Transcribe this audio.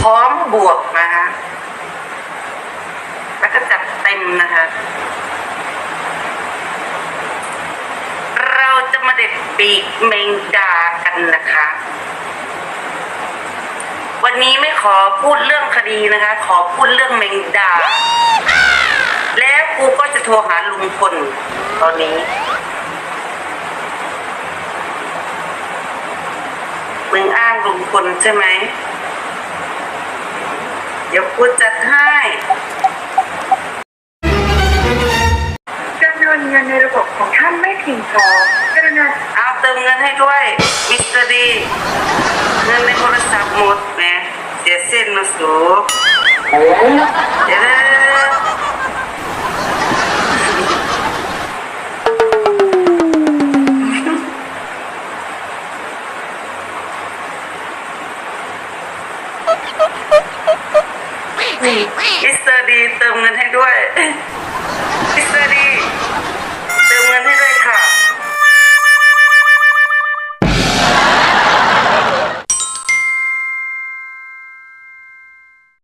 พร้อมบวกนะคะแล้วก็จัดเต็มนะคะ เราจะมาเด็ดปีกเมงดากันนะคะ วันนี้ไม่ขอพูดเรื่องคดีนะคะ ขอพูดเรื่องเมงดา แล้วกูก็จะโทรหาลุงพลตอนนี้มึงอ้างลุงพลใช่ไหม เดี๋ยวกูจัดให้จำนวนเงินในระบบของท่านไม่เพียงพอกรุณาเอาเติมเงินให้ด้วย มิสเตอร์ดี เงินในโทรศัพท์หมดแหมเสียเส้นนะสูเดี๋ยว มิสเตอร์ดีเติมเงินให้ด้วย